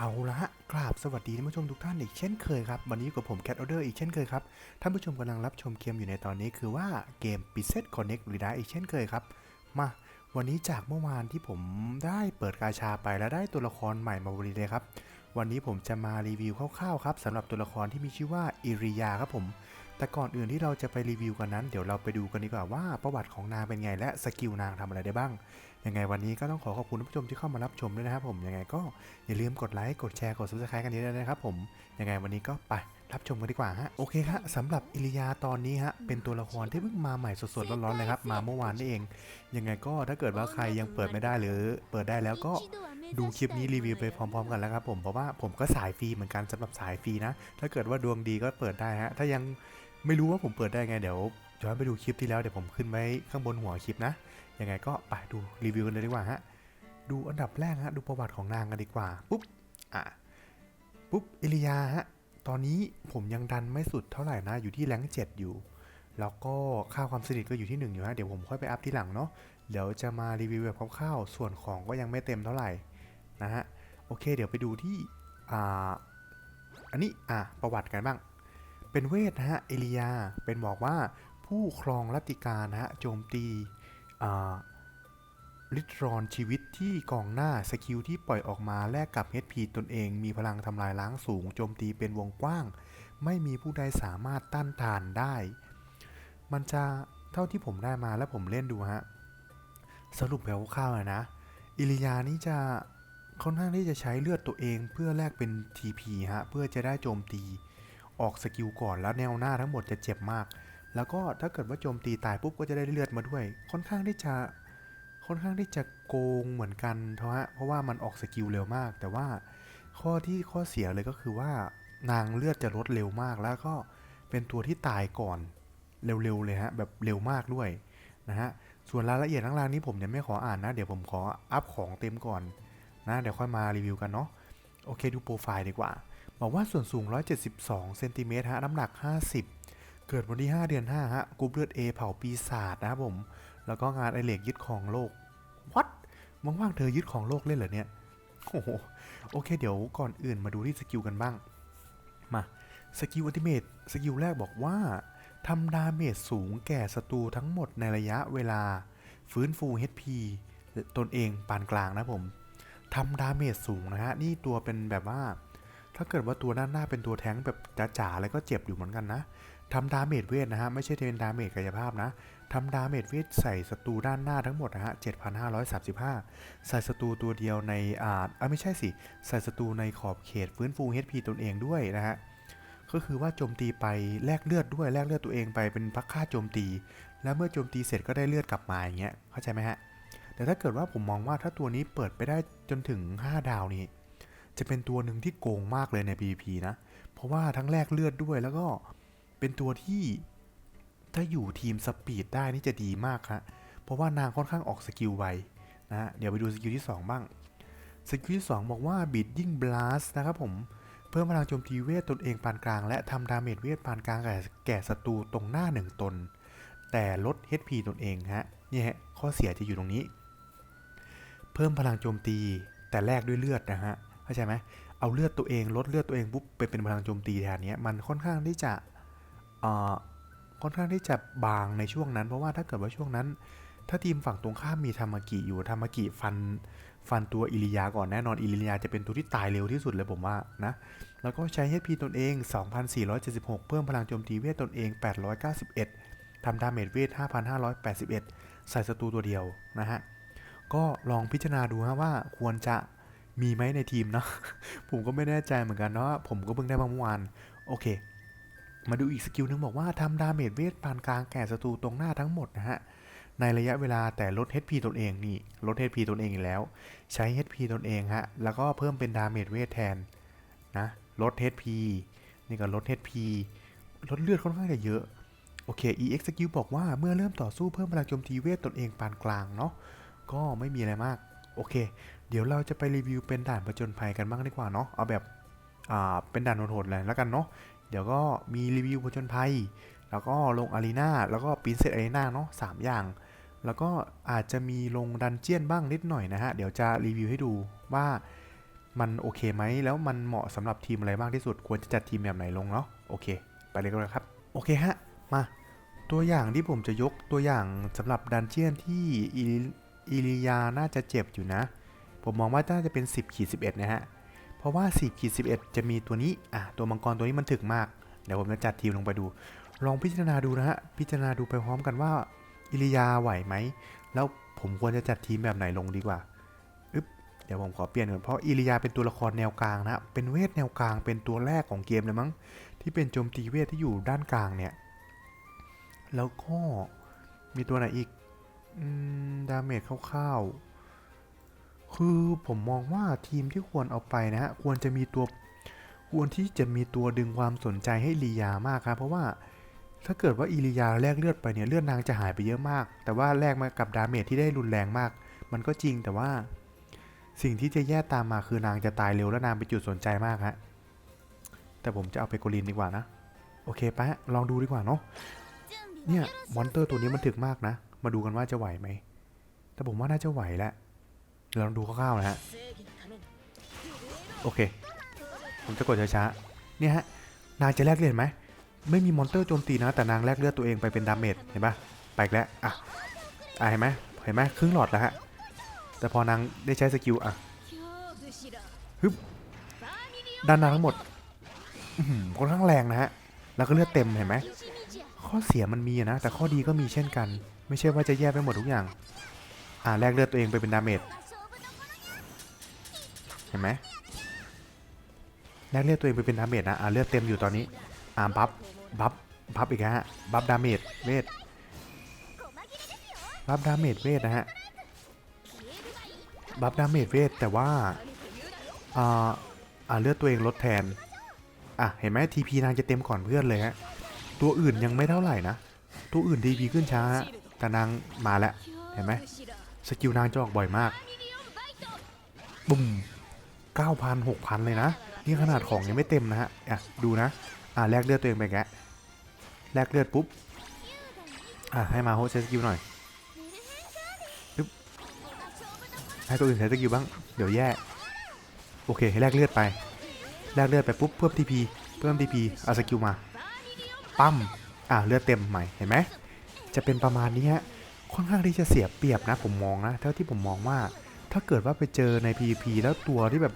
เอาละกราบสวัสดีท่านผู้ชมทุกท่านอีกเช่นเคยครับ วันนี้กับผมแคทออเดอร์อีกเช่นเคยครับ ท่านผู้ชมกำลังรับชมเกมอยู่ในตอนนี้คือว่าเกม p i z z e t Connect หรือได้อีกเช่นเคยครับ มาวันนี้จากเมื่อวานที่ผมได้เปิดกาชาไปแล้วได้ตัวละครใหม่มาบริเลยครับ วันนี้ผมจะมารีวิวคร่าวๆครับสำหรับตัวละครที่มีชื่อว่าอิริยาครับผม แต่ก่อนอื่นที่เราจะไปรีวิวกันนั้น เดี๋ยวเราไปดูกันดีกว่าว่าประวัติของนางเป็นไงและสกิลนางทำอะไรได้บ้าง ยังไงวันนี้ก็ต้องขอขอบคุณท่านผู้ชมที่เข้ามารับชมด้วยนะครับผมยังไงก็อย่าลืมกดไลค์กดแชร์กด subscribe กันเยอะๆนะครับผมยังไงวันนี้ก็ไปรับชมกันดีกว่าฮะโอเคครับสำหรับอิริยาตอนนี้ฮะเป็นตัวละครที่เพิ่งมาใหม่สดๆร้อนๆเลยครับมาเมื่อวานนี่เอง ยังไงก็ถ้าเกิดว่าใครยังเปิดไม่ได้หรือ เปิดได้แล้วก็ดูคลิปนี้รีวิวไปพร้อม ๆ กันแล้วครับผมเพราะว่าผมก็สายฟรีเหมือนกันสำหรับสายฟรีนะถ้าเกิดว่าดวงดีก็เปิดได้ฮะถ้ายัง ไม่รู้ว่าผมเปิดได้ไงเดี๋ยวย้อนไปดูคลิปที่แล้วเดี๋ยวผมขึ้นไว้ข้างบนหัวคลิปนะ ยังไงก็ไปดูรีวิวกันเลยดีกว่าฮะ ดูอันดับแรกฮะ ดูประวัติของนางกันดีกว่า ปุ๊บ อะ ปุ๊บ เอลิยาฮะ ตอนนี้ผมยังดันไม่สุดเท่าไหร่นะ อยู่ที่แรงเจ็ดอยู่ แล้วก็ค่าความสนิทก็อยู่ที่หนึ่งอยู่ฮะ เดี๋ยวผมค่อยไปอัพที่หลังเนาะ เดี๋ยวจะมารีวิวแบบคร่าวๆ ส่วนของก็ยังไม่เต็มเท่าไหร่นะฮะ โอเค เดี๋ยวไปดูที่ อ่า อันนี้ อะ ประวัติกันบ้าง เป็นเวทนะฮะเอลิยาเป็นบอกว่าผู้ครองรัติกานะฮะโจมตีลิตรอนชีวิตที่กองหน้าสกิลที่ปล่อยออกมาแลกกับ HP ตนเองมีพลังทำลายล้างสูงโจมตีเป็นวงกว้าง ไม่มีผู้ใดสามารถต้านทานได้ มันจะเท่าที่ผมได้มาแล้วผมเล่นดูฮะ สรุปแบบคร่าวเลยนะ อิริยานี่จะค่อนข้างที่จะใช้เลือดตัวเองเพื่อแลกเป็น TP ฮะ เพื่อจะได้โจมตี ออกสกิลก่อนแล้วแนวหน้าทั้งหมดจะเจ็บมาก แล้วก็ถ้าเกิดว่าโจมตีตายปุ๊บก็จะได้เลือดมาด้วย ค่อนข้างที่จะค่อนข้างที่จะโกงเหมือนกันเทาฮะเพราะว่ามันออกสกิลเร็วมาก แต่ว่าข้อที่ข้อเสียเลยก็คือว่านางเลือดจะลดเร็วมากแล้วก็เป็นตัวที่ตายก่อนเร็วๆเลยฮะแบบเร็วมากด้วยนะฮะส่วนรายละเอียดข้างล่างนี้ผมยังไม่ขออ่านนะ เดี๋ยวผมขออัพของเต็มก่อนนะเดี๋ยวค่อยมารีวิวกันเนาะโอเคดูโปรไฟล์ดีกว่า บอกว่าส่วนสูง 172 เซนติเมตรฮะ น้ำหนัก 50 เกิดวันที่ 5 เดือน 5 ฮะกรุ๊ปเลือด A เผ่าปีศาจนะครับผม แล้วก็งานไอเหล็กยึดของโลก วัดว่างๆเธอยึดของโลกเล่นเหรอเนี่ย โอ้โห โอเค เดี๋ยวก่อนอื่นมาดูที่สกิลกันบ้าง มา สกิลอัลติเมทสกิลแรกบอกว่าทำดาเมจสูงแก่ศัตรูทั้งหมดในระยะเวลา ฟื้นฟู HP ตนเองปานกลางนะผมทำดาเมจสูงนะฮะ นี่ตัวเป็นแบบว่า ถ้าเกิดว่าตัวด้านหน้าเป็นตัวแท้งแบบจ๋าๆอะไรก็เจ็บอยู่เหมือนกันนะทำดาเมจเวทนะฮะ ไม่ใช่เป็นดาเมจกายภาพนะทำดาเมจเวทใส่ศัตรูด้านหน้าทั้งหมดนะฮะ 7,535 ใส่ศัตรูตัวเดียวในอ่าอะไม่ใช่สิ ใส่ศัตรูในขอบเขตฟื้นฟู HP ตนเองด้วยนะฮะ ก็คือว่าโจมตีไปแลกเลือดด้วยแลกเลือดตัวเองไปเป็นพักค่าโจมตี แล้วเมื่อโจมตีเสร็จก็ได้เลือดกลับมาอย่างเงี้ยเข้าใจไหมฮะแต่ถ้าเกิดว่าผมมองว่าถ้าตัวนี้เปิดไปได้จนถึง 5 ดาวนี้ จะเป็นตัวหนึ่งที่โกงมากเลยใน PVP นะ เพราะว่าทั้งแลกเลือดด้วยแล้วก็เป็นตัวที่ถ้าอยู่ทีมสปีดได้นี่จะดีมากครับเพราะว่านางค่อนข้างออกสกิลไวนะฮะเดี๋ยวไปดูสกิลที่ 2 บ้าง สกิลที่ 2 บอกว่า Beating Blast นะครับผม เพิ่มพลังโจมตีเวทตนเองปานกลาง และทำดาเมจเวทปานกลางแก่แก่ศัตรูตรงหน้า 1 ตน แต่ลด HP ตนเองฮะนี่ฮะข้อเสียจะอยู่ตรงนี้ เพิ่มพลังโจมตีแต่แลกด้วยเลือดนะฮะ เข้าใจไหมเอาเลือดตัวเองลดเลือดตัวเองปุ๊บไปเป็นพลังโจมตีแทนเนี้ยมันค่อนข้างที่จะอ่อค่อนข้างที่จะบางในช่วงนั้น เพราะว่าถ้าเกิดว่าช่วงนั้น ถ้าทีมฝั่งตรงข้ามมีธรรมกิอยู่ธรรมกิฟันฟันตัวอิริยาก่อนแน่นอนอิริยาจะเป็นตัวที่ตายเร็วที่สุดเลยผมว่านะ แล้วก็ใช้ HP ตนเอง 2,476 เพิ่มพลังโจมตีเวทตนเอง 891ทำดาเมจเวท 5,581 ใส่ศัตรูตัวเดียวนะฮะ ก็ลองพิจารณาดูฮะว่าควรจะ มีไหมในทีมเนาะผมก็ไม่แน่ใจเหมือนกันเนาะผมก็เพิ่งได้มาเมื่อวานโอเค มาดูอีกสกิลหนึงบอกว่าทำดาเมจเวทปานกลางแก่ศัตรูตรงหน้าทั้งหมดนะฮะในระยะเวลาแต่ลด HP ตนเองนี่ลด HP ตนเองอีกแล้ว ใช้ HP ตนเองฮะแล้วก็เพิ่มเป็นดาเมจเวทแทนนะลด HP นี่ก็ลด HP ลดเลือดค่อนข้างจะเยอะโอเค EX สกิลบอกว่าเมื่อเริ่มต่อสู้เพิ่มพลังโจมตีเวทตนเองปานกลางเนาะก็ไม่มีอะไรมาก โอเค เดี๋ยวเราจะไปรีวิวเป็นด่านผจญภัยกันบ้างดีกว่าเนาะเอาแบบอ่าเป็นด่านโหดๆเลยแล้วกันเนาะเดี๋ยวก็มีรีวิวผจญภัย แล้วก็ลงอารีนาแล้วก็ปินเซตอารีนาเนาะสามอย่าง แล้วก็อาจจะมีลงดันเจียนบ้างนิดหน่อยนะฮะ เดี๋ยวจะรีวิวให้ดูว่ามันโอเคไหม แล้วมันเหมาะสำหรับทีมอะไรมากที่สุด ควรจะจัดทีมแบบไหนลงเนาะ โอเค ไปเลยกันเลยครับ โอเคฮะ มา ตัวอย่างที่ผมจะยกตัวอย่างสำหรับดันเจียนที่อิอิริยาน่าจะเจ็บอยู่นะ ผมมองว่าน่าจะเป็น 10ขีด11 นะฮะ เพราะว่า 10ขีด11 จะมีตัวนี้ อะ ตัวมังกรตัวนี้มันถึกมาก เดี๋ยวผมจะจัดทีมลงไปดู ลองพิจารณาดูนะฮะ พิจารณาดูไปพร้อมกันว่า อิริยาไหวไหม แล้วผมควรจะจัดทีมแบบไหนลงดีกว่าอึ๊บ เดี๋ยวผมขอเปลี่ยนก่อน เพราะอิริยาเป็นตัวละครแนวกลางนะ เป็นเวทแนวกลาง เป็นตัวแรกของเกมเลยมั้ง ที่เป็นโจมตีเวทที่อยู่ด้านกลางเนี่ย แล้วก็มีตัวไหนอีกอืมดาเมจคร่าวๆ คือผมมองว่าทีมที่ควรเอาไปนะฮะควรจะมีตัวควรที่จะมีตัวดึงความสนใจให้ลียามากครับเพราะว่าถ้าเกิดว่าอีลียาแลกเลือดไปเนี่ยเลือดนางจะหายไปเยอะมาก แต่ว่าแลกมากับดาเมจที่ได้รุนแรงมาก มันก็จริงแต่ว่า สิ่งที่จะแย่ตามมาคือนางจะตายเร็วและนางเป็นจุดสนใจมากฮะแต่ผมจะเอาไปโกลินดีกว่านะ โอเคปะลองดูดีกว่าเนาะเนี่ยมอนเตอร์ตัวนี้มันถึกมากนะ มาดูกันว่าจะไหวไหมแต่ผมว่าน่าจะไหวแหละ เดี๋ยวลองดูคร่าวๆนะฮะ โอเค ผมจะกดช้าๆเนี่ยฮะ นางจะแลกเลือดไหม ไม่มีมอนเตอร์โจมตีนะ แต่นางแลกเลือดตัวเองไปเป็นดาเมจ เห็นปะไปแล้ว อะ อะเห็นไหมเห็นไหมครึ่งหลอดแล้วฮะ แต่พอนางได้ใช้สกิลอะฮึบด้านหน้าทั้งหมดค่อนข้างแรงนะฮะ แล้วก็เลือดเต็มเห็นไหม ข้อเสียมันมีนะ แต่ข้อดีก็มีเช่นกัน ไม่ใช่ว่าจะแย่ไปหมดทุกอย่าง อ่าแลกเลือดตัวเองไปเป็นดาเมจ เห็นไหมแลกเลือดตัวเองไปเป็นดาเมจนะ อ่าเลือดเต็มอยู่ตอนนี้ อ่าบัฟ บัฟ บัฟอีกฮะ บัฟดาเมจเวท บัฟดาเมจเวทนะฮะ บัฟดาเมจเวทแต่ว่า อ่า อ่าเลือดตัวเองลดแทน อะเห็นไหมทีพีนางจะเต็มก่อนเพื่อนเลยฮะ ตัวอื่นยังไม่เท่าไหร่นะ ตัวอื่นทีพีขึ้นช้าฮะแต่นางมาแล้ว เห็นไหมสกิลนางจะออกบ่อยมากบุ้ม เก้าพันหกพันเลยนะ นี่ขนาดของยังไม่เต็มนะฮะ อะ ดูนะ อะแลกเลือดตัวเองไปแกะแลกเลือดปุ๊บ อะ ให้มาโฮสใช้สกิลหน่อยปึ๊บให้ตัวอื่นใช้สกิลบ้าง เดี๋ยวแย่ โอเค ให้แลกเลือดไป แลกเลือดไปปุ๊บ เพิ่มทีพี เพิ่มทีพี เอาสกิลมา ปั้ม อะ เลือดเต็มใหม่ เห็นไหม จะเป็นประมาณนี้ฮะ ค่อนข้างที่จะเสียเปรียบนะ ผมมองนะ เท่าที่ผมมองว่า ถ้าเกิดว่าไปเจอใน PVP แล้วตัวที่แบบ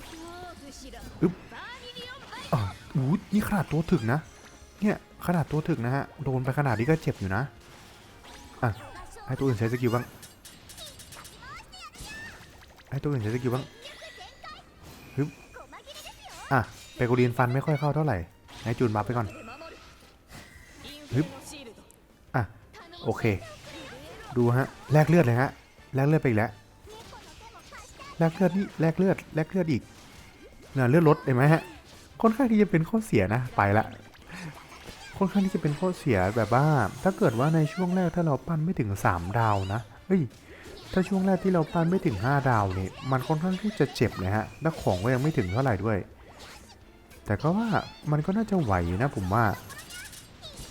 อ่าอู้นี่ขนาดตัวถึกนะ เนี่ยขนาดตัวถึกนะฮะ โดนไปขนาดนี้ก็เจ็บอยู่นะ อะ ให้ตัวอื่นใช้สกิลบ้าง ให้ตัวอื่นใช้สกิลบ้างฮึบอะเปโกลีนฟันไม่ค่อยเข้าเท่าไหร่ ให้จูนบัฟไปก่อนฮึบอะ โอเค ดูฮะ แลกเลือดเลยฮะ แลกเลือดไปอีกแล้ว แลกเลือดนี่แลกเลือดแลกเลือดอีกเนี่ยเลือดลดเห็นไหมฮะค่อนข้างที่จะเป็นข้อเสียนะไปละค่อนข้างที่จะเป็นข้อเสียแบบว่า ถ้าเกิดว่าในช่วงแรกถ้าเราปั้นไม่ถึง 3 ดาวนะเฮ้ยถ้าช่วงแรกที่เราปั้นไม่ถึง 5 ดาวนี่มันค่อนข้างที่จะเจ็บเลยฮะและของก็ยังไม่ถึงเท่าไหร่ด้วย แต่ก็ว่ามันก็น่าจะไหวอยู่นะผมว่า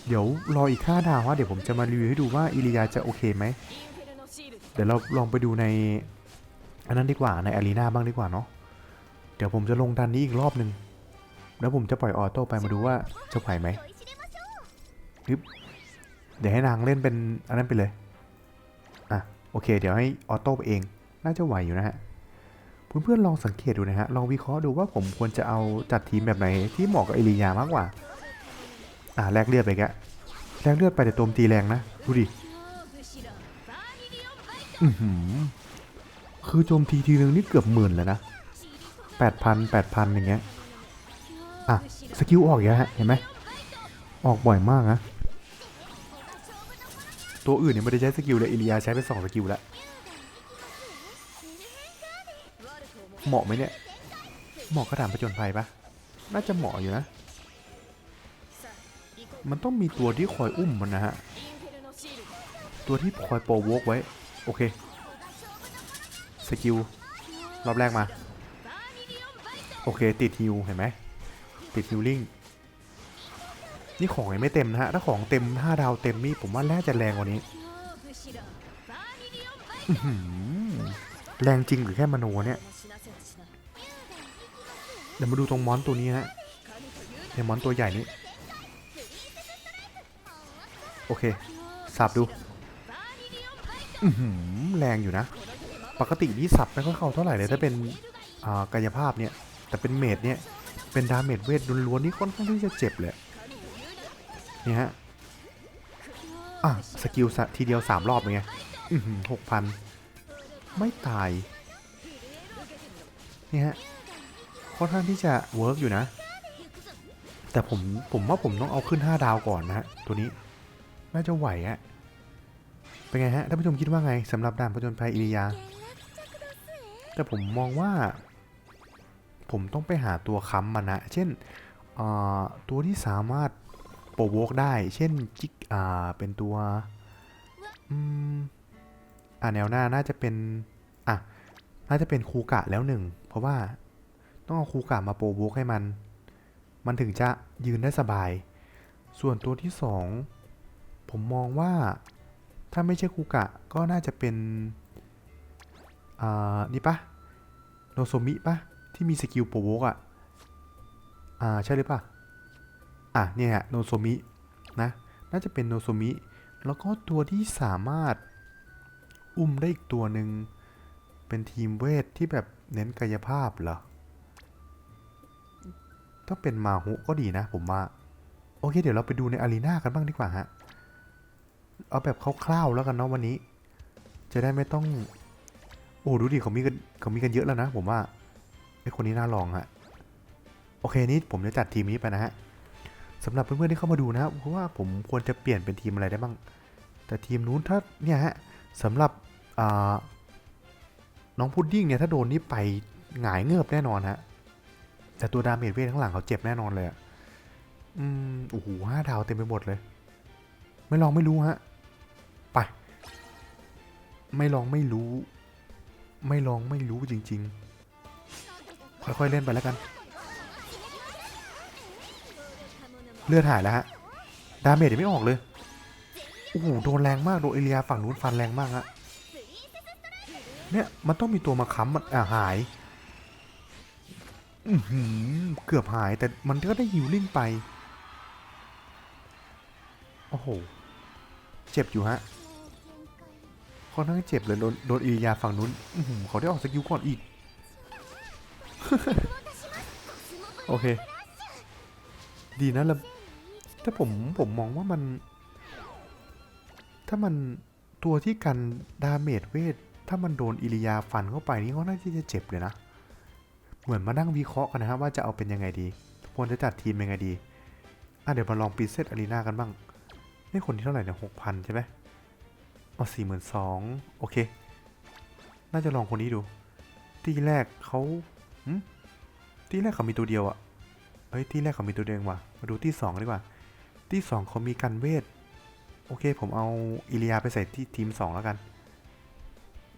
เดี๋ยวรออีก 5 ดาวว่าเดี๋ยวผมจะมารีวิวให้ดูว่าอิริยาจะโอเคไหมเดี๋ยวเราลองไปดูใน อันนั้นดีกว่าในอารีนาบ้างดีกว่าเนาะเดี๋ยวผมจะลงดันนี้อีกรอบหนึ่งแล้วผมจะปล่อยออโต้ไปมาดูว่าจะไหวไหมฮึบเดี๋ยวให้นางเล่นเป็นอันนั้นไปเลยอะโอเค เดี๋ยวให้ออโต้ไปเองน่าจะไหวอยู่นะฮะเพื่อนๆลองสังเกตดูนะฮะลองวิเคราะห์ดูว่าผมควรจะเอาจัดทีมแบบไหนที่เหมาะกับเอลิยามากกว่าอะแลกเลือดไปแกแลกเลือดไปแต่โจมตีแรงนะดูดิอือหือ คือโจมตีทีนึงนี่เกือบหมื่นเลยนะแปดพันแปดพันอย่างเงี้ย อะ สกิลออกอีกแล้วฮะ เห็นไหม ออกบ่อยมากนะ ตัวอื่นเนี่ยไม่ได้ใช้สกิลเลยอิลียาใช้ไปสองสกิลแล้ว เหมาะไหมเนี่ย เหมาะกระถางประจนภัยปะน่าจะเหมาะอยู่นะ มันต้องมีตัวที่คอยอุ้มมันนะฮะ ตัวที่คอยโปรโวกไว้ โอเค สกิลรอบแรกมา โอเค ติดฮิวเห็นไหมติดฮิลลิ่งนี่ของยังไม่เต็มนะฮะ ถ้าของเต็ม 5 ดาวเต็มนี่ผมว่าแร่จะแรงกว่านี้ แรงจริงหรือแค่มโนเนี่ย เดี๋ยวมาดูตรงมอนตัวนี้ฮะเนี่ยวมอนตัวใหญ่นี้ โอเคสับดูแรงอยู่นะ ปกตินี่สับไม่ค่อยเข้าเท่าไหร่เลยถ้าเป็นกายภาพเนี่ย แต่เป็นเมดเนี่ย เป็นดาเมจเวทล้วนๆนี่ค่อนข้างที่จะเจ็บเลยนี่ฮะ อะ สกิลทีเดียวสามรอบเป็นไงอือหือหกพันไม่ตาย นี่ฮะ ค่อนข้างที่จะเวิร์กอยู่นะ แต่ผม ผมว่าผมต้องเอาขึ้น 5 ดาวก่อนนะฮะ ตัวนี้ น่าจะไหวอะเป็นไงฮะ ท่านผู้ชมคิดว่าไงสำหรับด่านผจญภัยอิริยา แต่ผมมองว่า ผมต้องไปหาตัวค้ำมันะ เช่นตัวที่สามารถโปรโวกได้ เช่นจิกอ่าเป็นตัวอืมอ่าแนวหน้าน่าจะเป็นอะน่าจะเป็นคูกะแล้วหนึ่ง เพราะว่าต้องเอาคูกะมาโปรโวกให้มัน มันถึงจะยืนได้สบาย ส่วนตัวที่สองผมมองว่าถ้าไม่ใช่คูกะก็น่าจะเป็นอ่านี่ปะ โนโซมิปะที่มีสกิลโปรโวกอะอ่าใช่หรือปะอะเนี่ยฮะโนโซมินะน่าจะเป็นโนโซมิ แล้วก็ตัวที่สามารถอุ้มได้อีกตัวหนึ่งเป็นทีมเวทที่แบบเน้นกายภาพเหรอถ้าเป็นมาฮุก็ดีนะผมว่า โอเค เดี๋ยวเราไปดูในอารีนากันบ้างดีกว่าฮะ เอาแบบคร่าวๆแล้วกันเนาะวันนี้ จะได้ไม่ต้อง โอ้ดูดิเขามีกันเขามีกันเยอะแล้วนะ ผมว่าไอคนนี้น่าลองฮะโอเคนี้ผมจะจัดทีมนี้ไปนะฮะสำหรับเพื่อนๆที่เข้ามาดูนะเพราะว่าผมควรจะเปลี่ยนเป็นทีมอะไรได้บ้าง แต่ทีมนู้นถ้าเนี่ยฮะสำหรับน้องพุดดิ้งเนี่ยถ้าโดนนี่ไปหงายเงือบแน่นอนฮะแต่ตัวดาเมจเวทข้างหลังเขาเจ็บแน่นอนเลยอะอืมโอ้โหห้าดาวเต็มไปหมดเลย ไม่ลองไม่รู้ฮะ ไป ไม่ลองไม่รู้ ไม่ลองไม่รู้จริง ๆ ค่อยๆเล่นไปแล้วกัน เลือดหายแล้วฮะ ดาเมจยังไม่ออกเลย โอ้โห โดนแรงมาก โดนเอเลียฝั่งนู้นฟันแรงมากฮะ เนี่ย มันต้องมีตัวมาค้ำมันอ่าหายอือหือเกือบหายแต่มันก็ได้ฮิวลิ่งไป โอ้โห เจ็บอยู่ฮะ อนข้างเจ็บเลย โดนโดนอิริยาฝั่งนู้นอื้อหือเขาได้ออกสกิลก่อนอีก โอเค ดีนะแล้วแต่ผมผมมองว่ามัน ถ้ามันตัวที่กันดาเมจเวท ถ้ามันโดนอิริยาฟันเข้าไปนี่ก็น่าที่จะเจ็บเลยนะ เหมือนมานั่งวิเคราะห์กันนะครับว่าจะเอาเป็นยังไงดีควรจะจัดทีมยังไงดี อะเดี๋ยวมาลองปีเซตอารีนากันบ้างนี่คนที่เท่าไหร่เนี่ยหกพันใช่ไหม เอาสี่หมื่นสองโอเค น่าจะลองคนนี้ดู ที่แรกเขาที่แรกเขามีตัวเดียวอะเฮ้ย ที่แรกเขามีตัวเดียวว่ะมาดูที่สองดีกว่า ที่สองเขามีกันเวท โอเค ผมเอาอิเลียไปใส่ที่ทีมสองแล้วกัน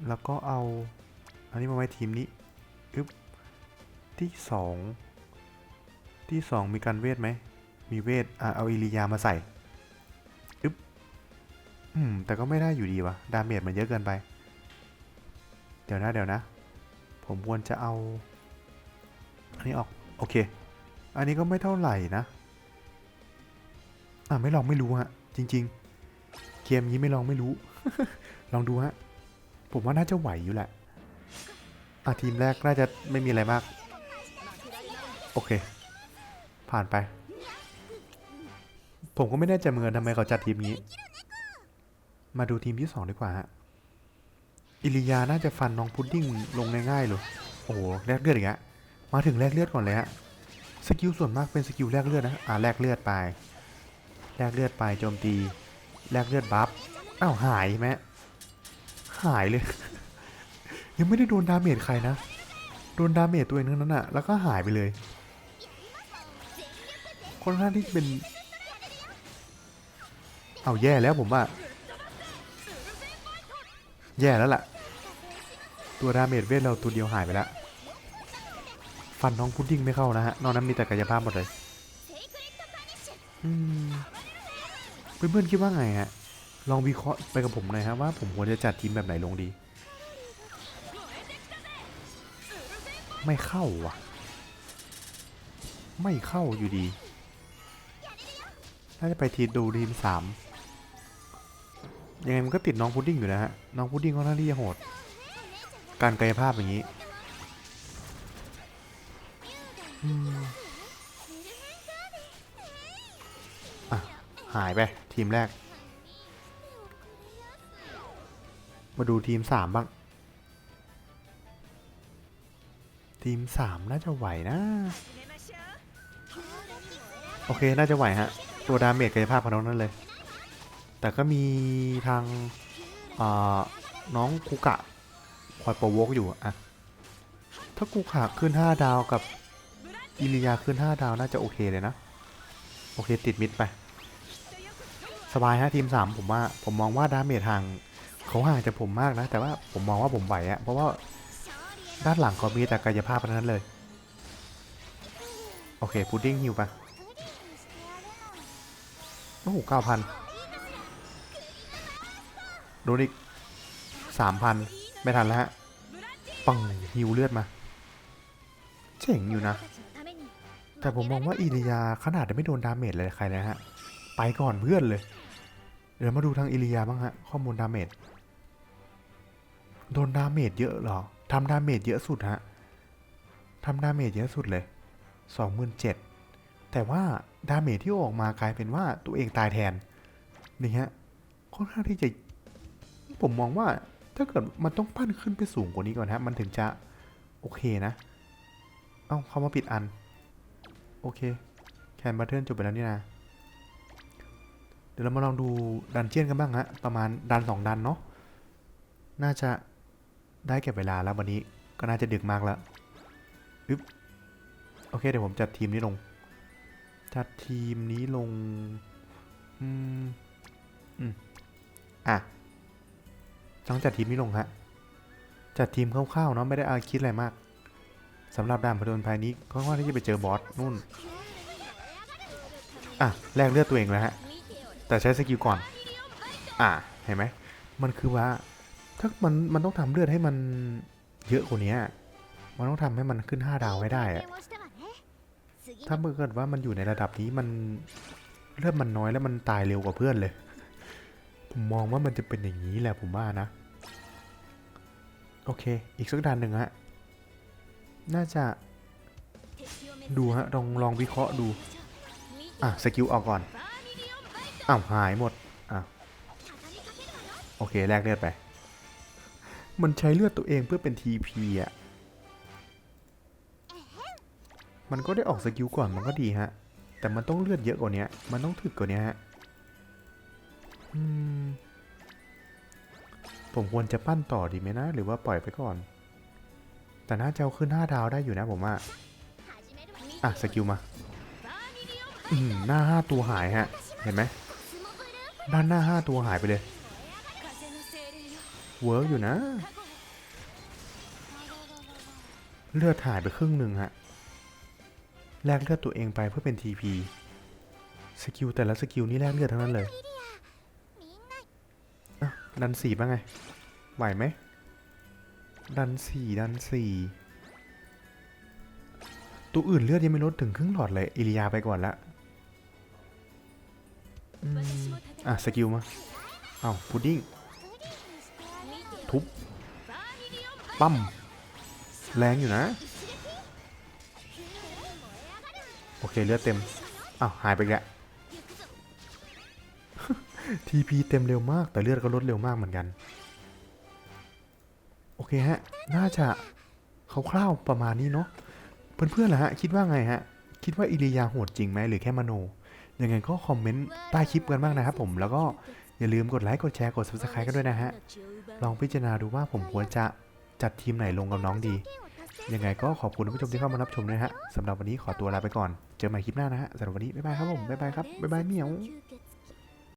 แล้วก็เอา อันนี้มาไว้ทีมนี้อึ๊บ ที่สองที่สองมีการเวทไหม มีเวท อะ เอาอิริยามาใส่ อืม แต่ก็ไม่ได้อยู่ดีวะดาเมจมันเยอะเกินไป เดี๋ยวนะเดี๋ยวนะ ผมควรจะเอา อันนี้ออก โอเค อันนี้ก็ไม่เท่าไหร่นะ อะไม่ลองไม่รู้ฮะ จริง ๆ เกมนี้ไม่ลองไม่รู้ ลองดูฮะ ผมว่าน่าจะไหวอยู่แหละ อะทีมแรกน่าจะไม่มีอะไรมาก โอเค ผ่านไป ผมก็ไม่แน่ใจเหมือนกันทำไมเขาจัดทีมนี้ มาดูทีมที่สองดีกว่าฮะ อิริยาน่าจะฟันน้องพุดดิ้งลงง่ายๆเลย โอ้โหแลกเลือดอีกแล้วมาถึงแลกเลือดก่อนเลยฮะ สกิลส่วนมากเป็นสกิลแลกเลือดนะ อ่าแลกเลือดไปแลกเลือดไปโจมตี แลกเลือดบัฟ อ้าวหายไหมหายเลย ยังไม่ได้โดนดาเมจใครนะ โดนดาเมจตัวเองนั้นน่ะ แล้วก็หายไปเลยค่อนข้างที่เป็น เอาแย่แล้วผมว่า แย่แล้วล่ะ ตัวดาเมจเวทเราตัวเดียวหายไปแล้ว ฟันน้องพุดดิ้งไม่เข้านะฮะ นอกนั้นมีแต่กายภาพหมดเลยอืมเพื่อนๆคิดว่าไงฮะ ลองวิเคราะห์ไปกับผมหน่อยฮะว่าผมควรจะจัดทีมแบบไหนลงดี ไม่เข้าว่ะ ไม่เข้าอยู่ดี น่าจะไปทีดูทีมสาม ยังไงมันก็ติดน้องพุดดิ้งอยู่นะฮะ น้องพุดดิ้งค่อนข้าที่จะโหด การกายภาพอย่างนี้อะหายไป ทีมแรก มาดูทีมสามบ้าง ทีมสามน่าจะไหวนะ โอเค น่าจะไหวฮะ ตัวดาเมจกายภาพของน้องนั่นเลย แต่ก็มีทางน้องคุกะคอยปรโวกอยู่อะถ้าคุกะขึ้น 5 ดาวกับอิริยาขึ้น 5 ดาวน่าจะโอเคเลยนะ โอเคติดมิดไป สบายฮะทีม 3 ผมว่า ผมมองว่าดาเมจห่างเขาห่างจากผมมากนะ แต่ว่าผมมองว่าผมไหวอะเพราะว่าด้านหลังเขามีแต่กายภาพเท่านั้นเลย โอเคพุดดิ้งฮิวไปโอ้โหเก้าพัน โดนอีกสามพันไม่ทันแล้วฮะ ปังฮิวเลือดมา เจ๋งอยู่นะ แต่ผมมองว่าอิริยาขนาดไม่โดนดาเมจเลยใครเลยฮะ ไปก่อนเพื่อนเลย เดี๋ยวมาดูทางอิริยาบ้างฮะ ข้อมูลดาเมจ โดนดาเมจเยอะเหรอทำดาเมจเยอะสุดฮะทำดาเมจเยอะสุดเลยสองหมื่นเจ็ดแต่ว่าดาเมจที่ออกมากลายเป็นว่าตัวเองตายแทนนี่ฮะค่อนข้างที่จะ ผมมองว่าถ้าเกิดมันต้องปั้นขึ้นไปสูงกว่านี้ก่อนฮะ มันถึงจะโอเคนะ เอ้าเขามาปิดอัน โอเค แคนบัตเทิลจบไปแล้วนี่นะ เดี๋ยวเรามาลองดูดันเจียนกันบ้างฮะ ประมาณดันสองดันเนาะ น่าจะได้เก็บเวลาแล้ววันนี้ ก็น่าจะดึกมากแล้วอึ๊บ โอเค เดี๋ยวผมจัดทีมนี้ลง จัดทีมนี้ลง อืม อืม อะ ต้องจัดทีมนี้ลงฮะ จัดทีมคร่าวๆเนาะไม่ได้อาคิดอะไรมากสำหรับด่านผจญภัยนี้ก็ค่อนข้าที่จะไปเจอบอสนู่น อะแลกเลือดตัวเองแล้วฮะ แต่ใช้สกิลก่อน อะเห็นไหม มันคือว่า ถ้ามันมันต้องทำเลือดให้มันเยอะกว่านี้มันต้องทำให้มันขึ้น 5 ดาวให้ได้อะถ้าเกิดว่ามันอยู่ในระดับนี้มันเลือดมันน้อยแล้วมันตายเร็วกว่าเพื่อนเลย ผมมองว่ามันจะเป็นอย่างนี้แหละผมว่านะ โอเค อีกสักด่านหนึ่งฮะ น่าจะดูฮะ ลองลองวิเคราะห์ดู อะ สกิลออกก่อน อ้าว หายหมด อะ โอเค แลกเลือดไป มันใช้เลือดตัวเองเพื่อเป็น TP อะ มันก็ได้ออกสกิลก่อนมันก็ดีฮะ แต่มันต้องเลือดเยอะกว่านี้มันต้องถึกกว่านี้ฮะ อืม ผมควรจะปั้นต่อดีไหมนะ หรือว่าปล่อยไปก่อน แต่น่าจะเอาขึ้น 5 ดาวได้อยู่นะผมว่าอะสกิลมาอืมหน้า 5 ตัวหายฮะ เห็นไหมด้านหน้า 5 ตัวหายไปเลยเวิร์กอยู่นะ เลือดหายไปครึ่งหนึ่งฮะแลกเลือดตัวเองไปเพื่อเป็น TP สกิลแต่ละสกิลนี่แลกเลือดทั้งนั้นเลย ดันสี่บ้างไง ไหวไหม ดันสี่ดันสี่ตัวอื่นเลือดยังไม่ลดถึงครึ่งหลอดเลย อิริยาไปก่อนละอะ สกิลมา เอ้าพุดดิ้ง ทุบ ปั้ม แรงอยู่นะ โอเค เลือดเต็ม อ้าว หายไปแล้ว TP เต็มเร็วมากแต่เลือดก็ลดเร็วมากเหมือนกัน โอเคฮะ น่าจะคร่าวๆประมาณนี้เนาะเพื่อนๆล่ะฮะ คิดว่าไงฮะ คิดว่าอิริยาโหดจริงไหมหรือแค่มโน ยังไงก็คอมเมนต์ใต้คลิปกันบ้างนะครับผมแล้วก็อย่าลืมกดไลค์กดแชร์กด subscribe กันด้วยนะฮะ ลองพิจารณาดูว่าผมควรจะจัดทีมไหนลงกับน้องดี ยังไงก็ขอบคุณผู้ชมที่เข้ามารับชมด้วยฮะสำหรับวันนี้ขอตัวลาไปก่อน เจอกันใหม่คลิปหน้านะฮะสำหรับวันนี้บ๊ายบายครับผมบ๊ายบายครับบ๊ายบายเหมียว